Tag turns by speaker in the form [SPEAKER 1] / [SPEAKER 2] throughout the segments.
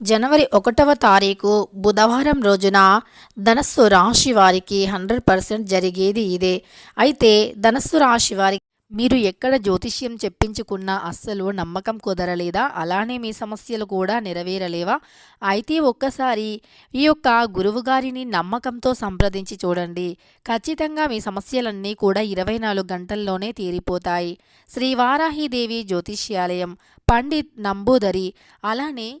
[SPEAKER 1] జనవరి ఒకటవ తారీఖు బుధవారం రోజున ధనస్సు రాశి వారికి హండ్రెడ్ పర్సెంట్ జరిగేది ఇదే. అయితే ధనస్సు రాశి వారికి మీరు ఎక్కడ జ్యోతిష్యం చెప్పించుకున్నా అస్సలు నమ్మకం కుదరలేదా? అలానే మీ సమస్యలు కూడా నెరవేరలేవా? అయితే ఒక్కసారి ఈ యొక్క గురువుగారిని నమ్మకంతో సంప్రదించి చూడండి. ఖచ్చితంగా మీ సమస్యలన్నీ కూడా ఇరవై నాలుగు గంటల్లోనే తీరిపోతాయి. శ్రీ వారాహిదేవి జ్యోతిష్యాలయం పండిత్ నంబూదరి అలానే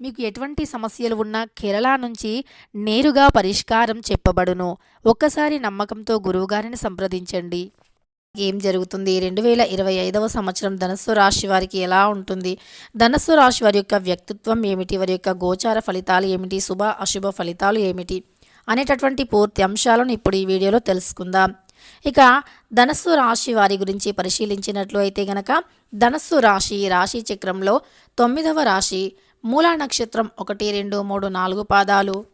[SPEAKER 1] మీకు ఎటువంటి సమస్యలు ఉన్నా కేరళ నుంచి నేరుగా పరిష్కారం చెప్పబడును. ఒక్కసారి నమ్మకంతో గురువుగారిని సంప్రదించండి. ఏం జరుగుతుంది? రెండు వేల ఇరవై ఐదవ సంవత్సరం ధనస్సు రాశి వారికి ఎలా ఉంటుంది? ధనస్సు రాశి వారి యొక్క వ్యక్తిత్వం ఏమిటి? వారి యొక్క గోచార ఫలితాలు ఏమిటి? శుభ అశుభ ఫలితాలు ఏమిటి? అనేటటువంటి పూర్తి అంశాలను ఇప్పుడు ఈ వీడియోలో తెలుసుకుందాం. ఇక ధనస్సు రాశి వారి గురించి పరిశీలించినట్లు అయితే గనక ధనస్సు రాశి రాశి చక్రంలో తొమ్మిదవ రాశి మూలా నక్షత్రం ఒకటి రెండు మూడు నాలుగు పాదాలు.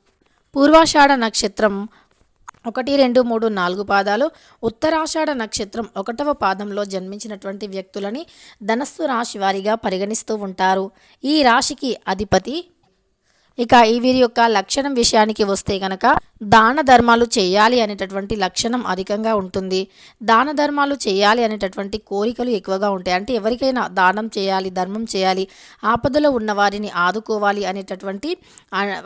[SPEAKER 1] పూర్వాషాఢ నక్షత్రం ఒకటి రెండు మూడు నాలుగు పాదాలు. ఉత్తరాషాఢ నక్షత్రం ఒకటవ పాదంలో జన్మించినటువంటి వ్యక్తులని ధనస్సు రాశి వారిగా పరిగణిస్తూ ఉంటారు. ఈ రాశికి అధిపతి ఇక ఈ వీరి యొక్క లక్షణం విషయానికి వస్తే గనక దాన ధర్మాలు చేయాలి అనేటటువంటి లక్షణం అధికంగా ఉంటుంది. దాన ధర్మాలు చేయాలి అనేటటువంటి కోరికలు ఎక్కువగా ఉంటాయి. అంటే ఎవరికైనా దానం చేయాలి ధర్మం చేయాలి ఆపదలో ఉన్న వారిని ఆదుకోవాలి అనేటటువంటి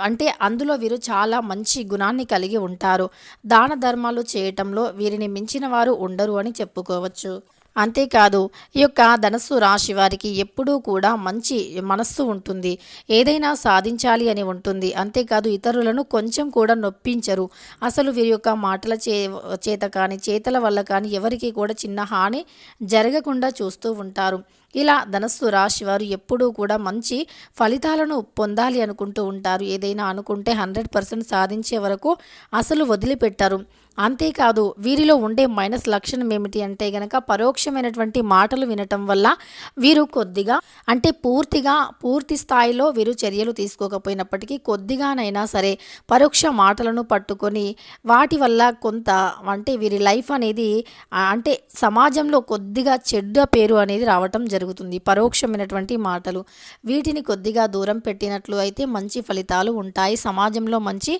[SPEAKER 1] అంటే అందులో వీరు చాలా మంచి గుణాన్ని కలిగి ఉంటారు. దాన ధర్మాలు చేయటంలో వీరిని మించిన వారు ఉండరు అని చెప్పుకోవచ్చు. అంతేకాదు ఈ యొక్క ధనస్సు రాశి వారికి ఎప్పుడూ కూడా మంచి మనస్సు ఉంటుంది. ఏదైనా సాధించాలి అని ఉంటుంది. అంతేకాదు ఇతరులను కొంచెం కూడా నొప్పించరు. అసలు వీరి యొక్క మాటల చే చేత కానీ చేతల వల్ల కానీ ఎవరికి కూడా చిన్న హాని జరగకుండా చూస్తూ ఉంటారు. ఇలా ధనస్సు రాశి వారు ఎప్పుడూ కూడా మంచి ఫలితాలను పొందాలి అనుకుంటూ ఉంటారు. ఏదైనా అనుకుంటే హండ్రెడ్ పర్సెంట్ సాధించే వరకు అసలు వదిలిపెట్టరు. అంతేకాదు వీరిలో ఉండే మైనస్ లక్షణం ఏమిటి అంటే గనక పరోక్షమైనటువంటి మాటలు వినటం వల్ల వీరు కొద్దిగా అంటే పూర్తిగా పూర్తి స్థాయిలో వీరు చర్యలు తీసుకోకపోయినప్పటికీ కొద్దిగానైనా సరే పరోక్ష మాటలను పట్టుకొని వాటి వల్ల కొంత అంటే వీరి లైఫ్ అనేది అంటే సమాజంలో కొద్దిగా చెడ్డ పేరు అనేది రావటం జరుగుతుంది. పరోక్షమైనటువంటి మాటలు వీటిని కొద్దిగా దూరం పెట్టినట్లు అయితే మంచి ఫలితాలు ఉంటాయి. సమాజంలో మంచి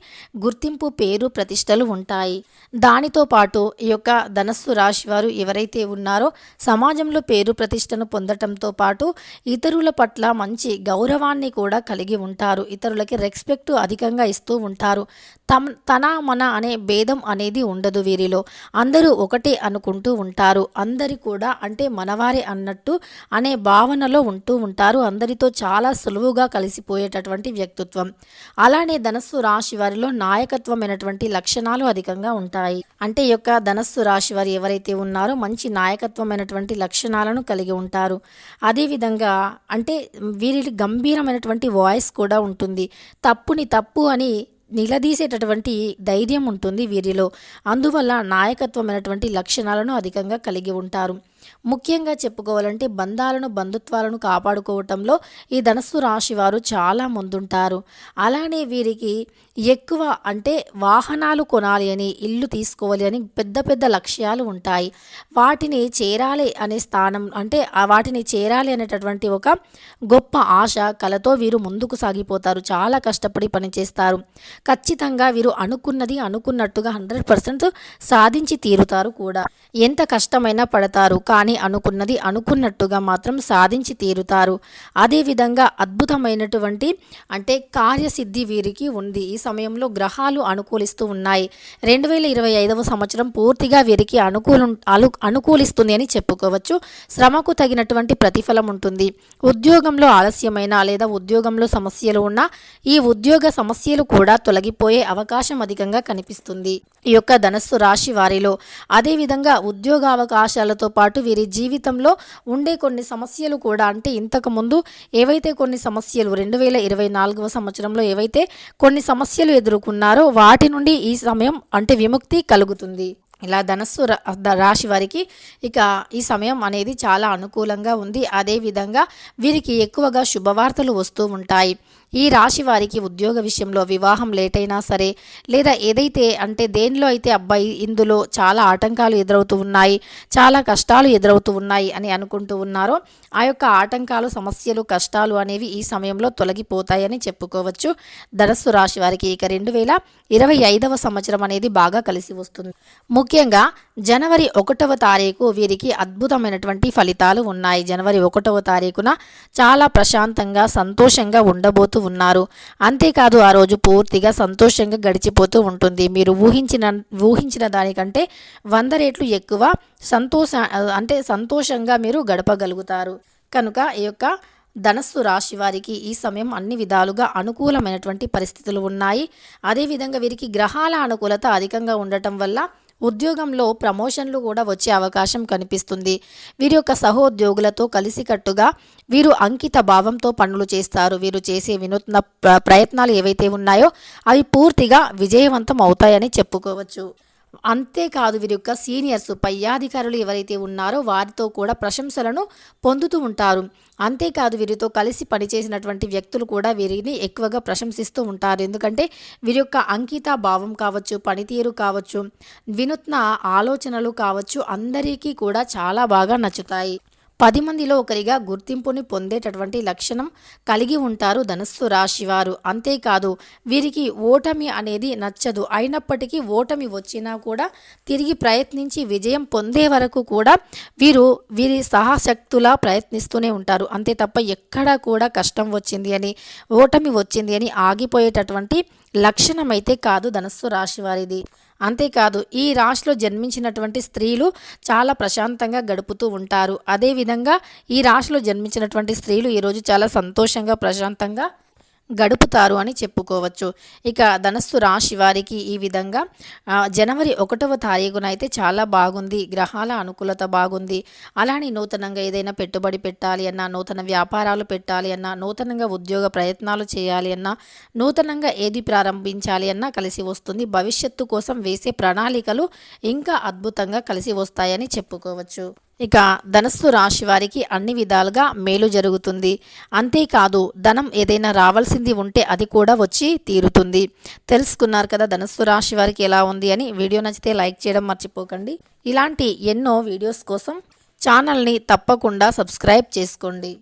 [SPEAKER 1] గుర్తింపు పేరు ప్రతిష్టలు ఉంటాయి. దానితో పాటు ఈ యొక్క ధనస్సు రాశి వారు ఎవరైతే ఉన్నారో సమాజంలో పేరు ప్రతిష్టను పొందటంతో పాటు ఇతరుల పట్ల మంచి గౌరవాన్ని కూడా కలిగి ఉంటారు. ఇతరులకి రెస్పెక్ట్ అధికంగా ఇస్తూ ఉంటారు. తమ తన మన అనే భేదం అనేది ఉండదు వీరిలో. అందరూ ఒకటే అనుకుంటూ ఉంటారు. అందరి కూడా అంటే మనవారే అన్నట్టు అనే భావనలో ఉంటూ ఉంటారు. అందరితో చాలా సులువుగా కలిసిపోయేటటువంటి వ్యక్తిత్వం. అలానే ధనస్సు రాశి వారిలో నాయకత్వమైనటువంటి లక్షణాలు అధికంగా ఉంటాయి. అంటే ఈ యొక్క ధనస్సు రాశి వారు ఎవరైతే ఉన్నారో మంచి నాయకత్వమైనటువంటి లక్షణాలను కలిగి ఉంటారు. అదేవిధంగా అంటే వీరి గంభీరమైనటువంటి వాయిస్ కూడా ఉంటుంది. తప్పుని తప్పు అని నిలదీసేటటువంటి ధైర్యం ఉంటుంది వీరిలో. అందువల్ల నాయకత్వమైనటువంటి లక్షణాలను అధికంగా కలిగి ఉంటారు. ముఖ్యంగా చెప్పుకోవాలంటే బంధాలను బంధుత్వాలను కాపాడుకోవటంలో ఈ ధనస్సు రాశి వారు చాలా ముందుంటారు. అలానే వీరికి ఎక్కువ అంటే వాహనాలు కొనాలి అని ఇల్లు తీసుకోవాలి అని పెద్ద పెద్ద లక్ష్యాలు ఉంటాయి. వాటిని చేరాలి అనే స్థానం అంటే వాటిని చేరాలి అనేటటువంటి ఒక గొప్ప ఆశ కలతో వీరు ముందుకు సాగిపోతారు. చాలా కష్టపడి పనిచేస్తారు. ఖచ్చితంగా వీరు అనుకున్నది అనుకున్నట్టుగా హండ్రెడ్ పర్సెంట్ సాధించి తీరుతారు కూడా. ఎంత కష్టమైనా పడతారు. కానీ అనుకున్నది అనుకున్నట్టుగా మాత్రం సాధించి తీరుతారు. అదేవిధంగా అద్భుతమైనటువంటి అంటే కార్యసిద్ధి వీరికి ఉంది. ఈ సమయంలో గ్రహాలు అనుకూలిస్తూ ఉన్నాయి. రెండు వేల ఇరవై ఐదవ సంవత్సరం పూర్తిగా వీరికి అనుకూలం అను అనుకూలిస్తుంది అని చెప్పుకోవచ్చు. శ్రమకు తగినటువంటి ప్రతిఫలం ఉంటుంది. ఉద్యోగంలో ఆలస్యమైన లేదా ఉద్యోగంలో సమస్యలు ఉన్న ఈ ఉద్యోగ సమస్యలు కూడా తొలగిపోయే అవకాశం అధికంగా కనిపిస్తుంది. ఈ యొక్క ధనస్సు రాశి వారిలో అదేవిధంగా ఉద్యోగ అవకాశాలతో పాటు పాటు వీరి జీవితంలో ఉండే కొన్ని సమస్యలు కూడా. అంటే ఇంతకుముందు ఏవైతే కొన్ని సమస్యలు రెండు వేల ఇరవై నాలుగవ సంవత్సరంలో ఏవైతే కొన్ని సమస్యలు ఎదుర్కొన్నారో వాటి నుండి ఈ సమయం అంటే విముక్తి కలుగుతుంది. ఇలా ధనస్సు రాశి వారికి ఇక ఈ సమయం అనేది చాలా అనుకూలంగా ఉంది. అదేవిధంగా వీరికి ఎక్కువగా శుభవార్తలు వస్తూ ఉంటాయి. ఈ రాశి వారికి ఉద్యోగ విషయంలో వివాహం లేట్ అయినా సరే లేదా ఏదైతే అంటే దేనిలో అయితే అబ్బాయి ఇందులో చాలా ఆటంకాలు ఎదురవుతూ ఉన్నాయి చాలా కష్టాలు ఎదురవుతూ ఉన్నాయి అని అనుకుంటూ ఉన్నారో ఆ యొక్క ఆటంకాలు సమస్యలు కష్టాలు అనేవి ఈ సమయంలో తొలగిపోతాయని చెప్పుకోవచ్చు. ధనస్సు రాశి వారికి ఇక రెండు వేల ఇరవై ఐదవ సంవత్సరం అనేది బాగా కలిసి వస్తుంది. ముఖ్యంగా జనవరి ఒకటవ తారీఖు వీరికి అద్భుతమైనటువంటి ఫలితాలు ఉన్నాయి. జనవరి ఒకటవ తారీఖున చాలా ప్రశాంతంగా సంతోషంగా ఉండబోతూ ఉన్నారు. అంతేకాదు ఆ రోజు పూర్తిగా సంతోషంగా గడిచిపోతూ ఉంటుంది. మీరు ఊహించిన ఊహించిన దానికంటే వంద రేట్లు ఎక్కువ సంతోష అంటే సంతోషంగా మీరు గడపగలుగుతారు. కనుక ఈ యొక్క ధనస్సు రాశి వారికి ఈ సమయం అన్ని విధాలుగా అనుకూలమైనటువంటి పరిస్థితులు ఉన్నాయి. అదేవిధంగా వీరికి గ్రహాల అనుకూలత అధికంగా ఉండటం వల్ల ఉద్యోగంలో ప్రమోషన్లు కూడా వచ్చే అవకాశం కనిపిస్తుంది. వీరి యొక్క సహోద్యోగులతో కలిసికట్టుగా వీరు అంకిత భావంతో పనులు చేస్తారు. వీరు చేసే వినూత్న ప్ర- ప్రయత్నాలు ఏవైతే ఉన్నాయో అవి పూర్తిగా విజయవంతం అవుతాయని చెప్పుకోవచ్చు. అంతేకాదు వీరి యొక్క సీనియర్స్ పై అధికారులు ఎవరైతే ఉన్నారో వారితో కూడా ప్రశంసలను పొందుతూ ఉంటారు. అంతేకాదు వీరితో కలిసి పనిచేసినటువంటి వ్యక్తులు కూడా వీరిని ఎక్కువగా ప్రశంసిస్తూ ఉంటారు. ఎందుకంటే వీరి యొక్క అంకిత భావం కావచ్చు పనితీరు కావచ్చు వినూత్న ఆలోచనలు కావచ్చు అందరికీ కూడా చాలా బాగా నచ్చుతాయి. పది మందిలో ఒకరిగా గుర్తింపుని పొందేటటువంటి లక్షణం కలిగి ఉంటారు ధనస్సు రాశివారు. అంతేకాదు వీరికి ఓటమి అనేది నచ్చదు. అయినప్పటికీ ఓటమి వచ్చినా కూడా తిరిగి ప్రయత్నించి విజయం పొందే వరకు కూడా వీరు వీరి సహశక్తులా ప్రయత్నిస్తూనే ఉంటారు. అంతే తప్ప ఎక్కడా కూడా కష్టం వచ్చింది అని ఓటమి వచ్చింది అని ఆగిపోయేటటువంటి లక్షణం అయితే కాదు ధనస్సు రాశి వారిది అంతేకాదు ఈ రాశిలో జన్మించినటువంటి స్త్రీలు చాలా ప్రశాంతంగా గడుపుతూ ఉంటారు. అదేవిధంగా ఈ రాశిలో జన్మించినటువంటి స్త్రీలు ఈరోజు చాలా సంతోషంగా ప్రశాంతంగా గడుపుతారు అని చెప్పుకోవచ్చు. ఇక ధనస్సు రాశి వారికి ఈ విధంగా జనవరి ఒకటవ తారీఖున అయితే చాలా బాగుంది గ్రహాల అనుకూలత బాగుంది. అలానే నూతనంగా ఏదైనా పెట్టుబడి పెట్టాలి అన్నా నూతన వ్యాపారాలు పెట్టాలి అన్నా నూతనంగా ఉద్యోగ ప్రయత్నాలు చేయాలి అన్నా నూతనంగా ఏది ప్రారంభించాలి అన్నా కలిసి వస్తుంది. భవిష్యత్తు కోసం వేసే ప్రణాళికలు ఇంకా అద్భుతంగా కలిసి వస్తాయని చెప్పుకోవచ్చు. ఇక ధనస్సు రాశి వారికి అన్ని విధాలుగా మేలు జరుగుతుంది. అంతేకాదు ధనం ఏదైనా రావాల్సింది ఉంటే అది కూడా వచ్చి తీరుతుంది. తెలుసుకున్నారు కదా ధనస్సు రాశి వారికి ఎలా ఉంది అని వీడియో నచ్చితే లైక్ చేయడం మర్చిపోకండి. ఇలాంటి ఎన్నో వీడియోస్ కోసం ఛానల్ని తప్పకుండా సబ్స్క్రైబ్ చేసుకోండి.